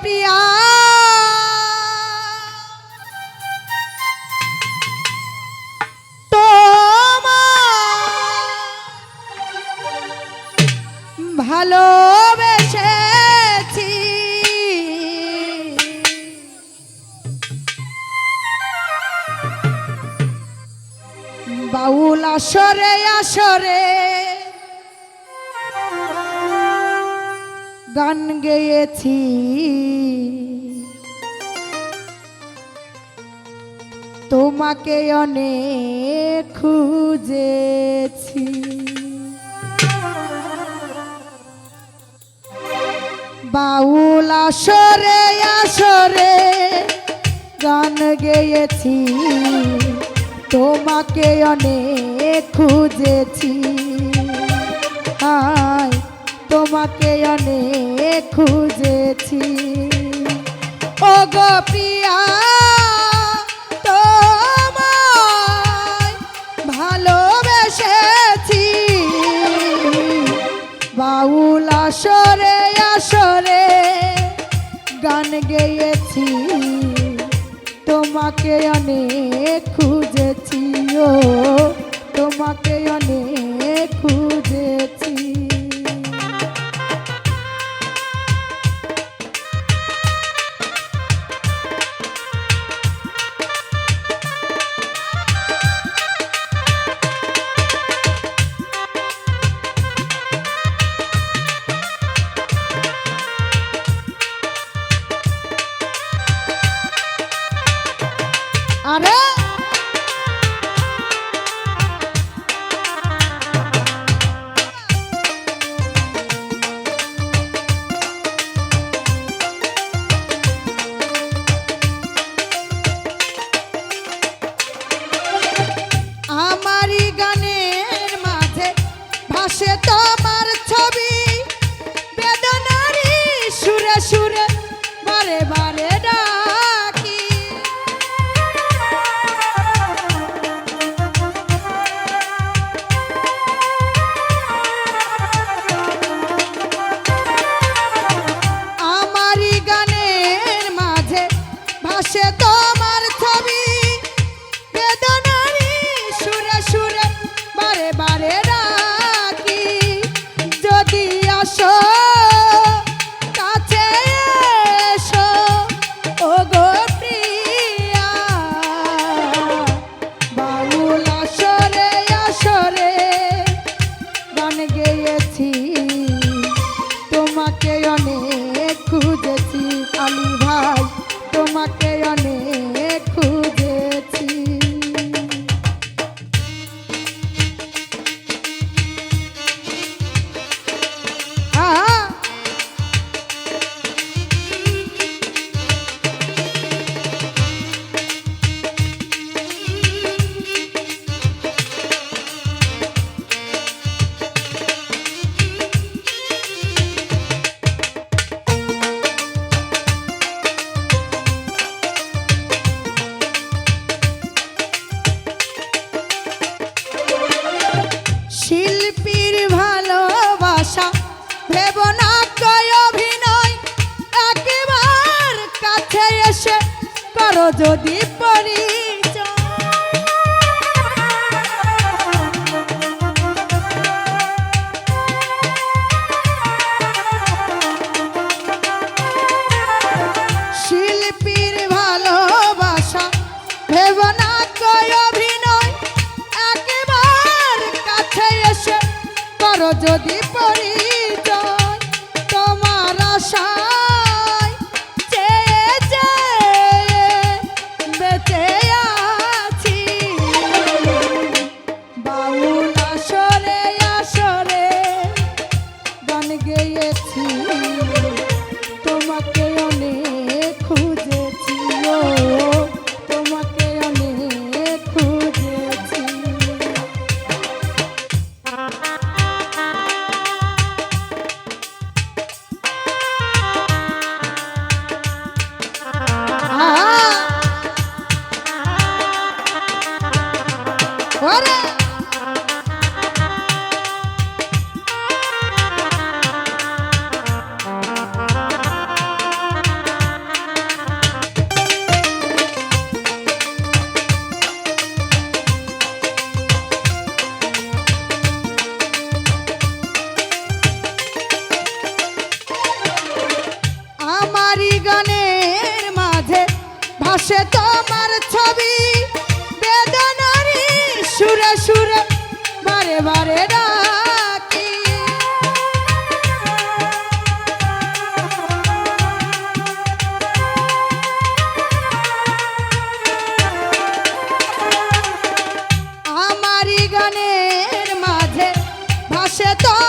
প্রিয়া। ভালোবেসেছি। বাউল আসরে আসরে গান গেয়েছি। তোমাকে অনেক খুঁজেছি। বাউল আসরে আসরে গান গেয়েছি। তোমাকে অনেক খুঁজেছি। আয় তোমাকে অনেক খুঁজেছি। ও গো প্রিয়া তোমায় ভালোবেসেছি। বাউল আসরে আসরে গান গেয়েছি। তোমাকে অনেক খুঁজেছি, ও তোমাকে অনেক everybody. যদি পরিচয়। শিল্পীর ভালোবাসা ভেব না কয় অভিনয় একবার কাছে এসে যদি você é.